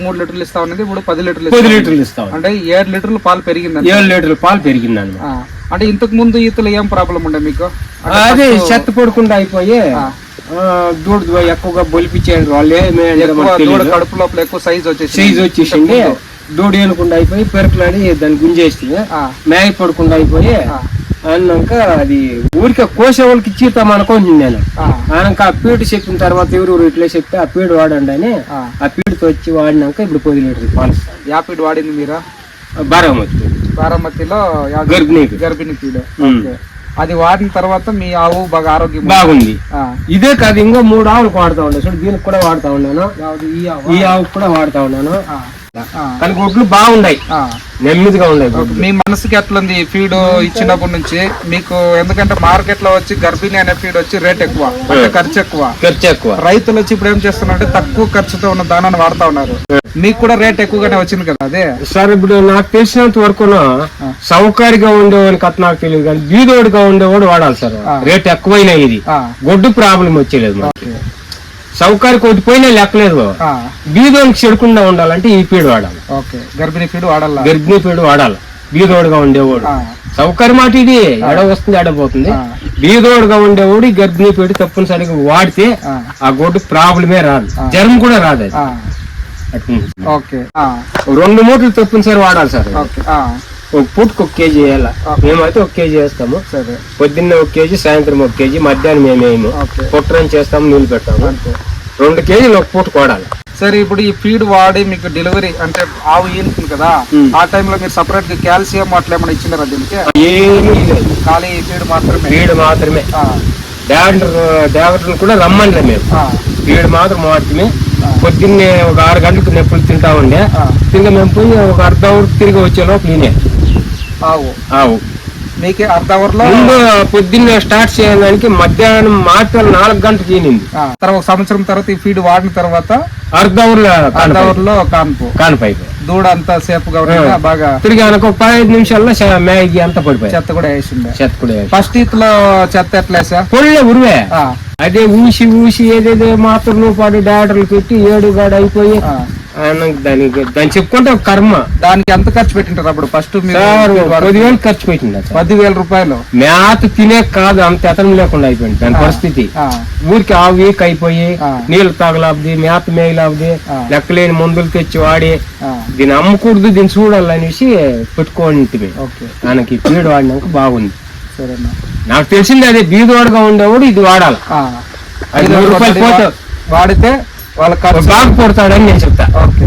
మూడు లీటర్లు ఇస్తా ఉన్నది ఇప్పుడు పది లీటర్లు పది. లీటర్లు ఇస్తాం అంటే ఏడు లీటర్లు పాలు పెరిగింది ఏడు లీటర్ల పాలు పెరిగింది అనమాట అంటే ఇంతకు ముందు ఈతలు ఏం ప్రాబ్లం ఉండే మీకు? అదే చెత్త పడకుండా అయిపోయి దూడ ఎక్కువగా బొలిపించారు వాళ్ళే కడుపు లోపల ఎక్కువ సైజ్ వచ్చేసి సైజ్ వచ్చేసింది. దూడ ఏనుకుండా అయిపోయి పెరకలాడి దాన్ని గుంజేసి మేయ పడకుండా అయిపోయి అన్నాక అది ఊరికే కోసే వాళ్ళకి ఇచ్చిద్దాం అనుకోండి నేను ఆయనక ఆ పీడు చెప్పిన తర్వాత ఎవరు ఇట్లా చెప్తే ఆ పీడు వాడండి అని ఆ. పీడుతో వచ్చి వాడినాక ఇప్పుడు పది లీటర్ పాలు ఇస్తాను యాపిడ్ వాడింది మీరా? బారామతి. బారామతిలో యాపిడ్ గర్భిణీకి గర్భిణీ పీడ. అది వాడిన తర్వాత మీ ఆవు బాగా ఆరోగ్యం బాగుంది. ఇదే కాదు ఇంకో మూడు ఆవులకు వాడుతా ఉన్నాను. చూడు దీనికి కూడా వాడుతా ఉన్నాను. ఈ ఆవు? కూడా వాడుతా ఉన్నాను. కానీ గుడ్లు బాగున్నాయి. నెమ్మదిగా ఉన్నాయి. మీ మనసుకి ఎట్లుంది ఫీడ్ ఇచ్చినప్పటి నుంచి? మీకు ఎందుకంటే మార్కెట్లో వచ్చి గర్భిణి అనే ఫీడ్ వచ్చి రేట్ ఎక్కువ అంటే ఖర్చు ఎక్కువ. ఖర్చు ఎక్కువ. రైతులు వచ్చి ఇప్పుడు ఏం చేస్తున్నారంటే తక్కువ ఖర్చుతో ఉన్న దానాన్ని వాడుతా ఉన్నారు. మీకు కూడా రేట్ ఎక్కువగానే వచ్చింది కదా అదే? సార్ ఇప్పుడు నాకు తెలిసినంత వరకు సౌకర్యంగా ఉండేవాడికి అతను నాకు తెలియదు కానీ బీదోడిగా ఉండేవాడు వాడాలి సార్. రేట్ ఎక్కువైనా ఇది. గొడ్డు ప్రాబ్లం వచ్చేలేదు. సౌకర్యం ఒకటి పోయినా లెక్కలేదు. బీదోడికి చెడకుండా ఉండాలంటే ఈ పీడు వాడాలి. ఓకే. గర్భిణీ ఫీడ్ వాడాలా? గర్భిణీ పీడు వాడాలి. బీదోడుగా ఉండేవాడు. సౌకర్యం మాట ఇది ఎడ వస్తుంది ఎడ పోతుంది. ఆ. బీదోడుగా ఉండేవాడు గర్భిణీ పీడు తప్పనిసరిగా వాడితే ఆ. గొడ్డు ప్రాబ్లమే రాదు. జ్వరం కూడా రాదు అది. రెండు మూటలు తప్పనిసరి వాడాలి సార్. ఒక పూటకు ఒక కేజీ వేయాల? మేమైతే ఒక కేజీ వేస్తాము. పొద్దున్నే ఒక కేజీ సాయంత్రం ఒక కేజీ మధ్యాహ్నం మేమేము ఓకే. పుట్టరం చేస్తాము నీళ్ళు పెడతాము అంతే. రెండు కేజీలు ఒక పూట కొడాలి. సరే ఇప్పుడు ఈ ఫీడ్ వాడి మీకు డెలివరీ అంటే ఆవు ఈనుతుంది కదా. ఆ టైంలో మీరు సపరేట్గా కాల్షియం అట్లా ఏమైనా ఇచ్చినారా దీనికి? ఏమీ లేదు. ఖాళీ ఫీడ్ మాత్రమే. వీడు మాత్రమే. డాక్టర్ డాక్టర్ని కూడా రమ్మనిలే మేము. వీడు మాత్రం మాత్రమే. పొద్దున్నే ఒక ఆరు గంటలకు నొప్పులు తింటా ఉండే. తిరిగి మేము పోయి ఒక అర్ధ అవర్ తిరిగి వచ్చే లోపల ఈయనే. ఆవు. ఆవు. మీకే అర్ధ అవర్లో ముందు పొద్దున్నే స్టార్ట్ చేయడానికి మధ్యాహ్నం మాటలు నాలుగు గంటలకు ఈనింది. ఆ, తర్వాత సంవత్సరం తర్వాత ఈ ఫీడ్ వాడిన తర్వాత అర్ధ అవర్లో అర్ధ అవర్లో కాన్పు. కానిపైపు దూడ అంతా సేపు గా బాగా తిరిగి ఒక పదిహేను నిమిషాల్లో మ్యాగీ అంతా పడిపోయాయి చెత్త కూడా వేసిండే. చెత్త కూడా. ఫస్ట్ ఈత్లో చెత్త ఎట్లా పొల్లే ఉరివే. ఆ, అదే ఊసి ఊసి ఏదేదో మాత్రలు పాడు డాక్టర్లు పెట్టి ఏడు గాడు అయిపోయి దానికి దాన్ని చెప్పుకుంటే ఒక కర్మ. దానికి ఎంత ఖర్చు పెట్టింటారు అప్పుడు? ఫస్ట్ పదివేలు ఖర్చు పెట్టింది సార్ పదివేల రూపాయలు. మేత తినే కాదు అంత ఎతనం లేకుండా అయిపోయింది దాని పరిస్థితి. ఆ, ఊరికి ఆవు వీక్ అయిపోయి ఆ. నీళ్ళు తాగలాబది మేత మేయలాబది ఆ. లెక్కలేని మందులు తెచ్చి వాడి ఆ, దీన్ని అమ్మకూడదు దీన్ని చూడాలనేసి పెట్టుకోండి ఓకే. ఆయనకి పీరియడ్ వాడినాక బాగుంది. నాకు తెలిసింది అదే బీదవాడుగా ఉండేవాడు ఇది వాడాలి. ఆ, అది నూరు రూపాయలు పోతే వాడితే వాళ్ళ ఖర్చు బాగా పడతాడని నేను చెప్తా. ఓకే.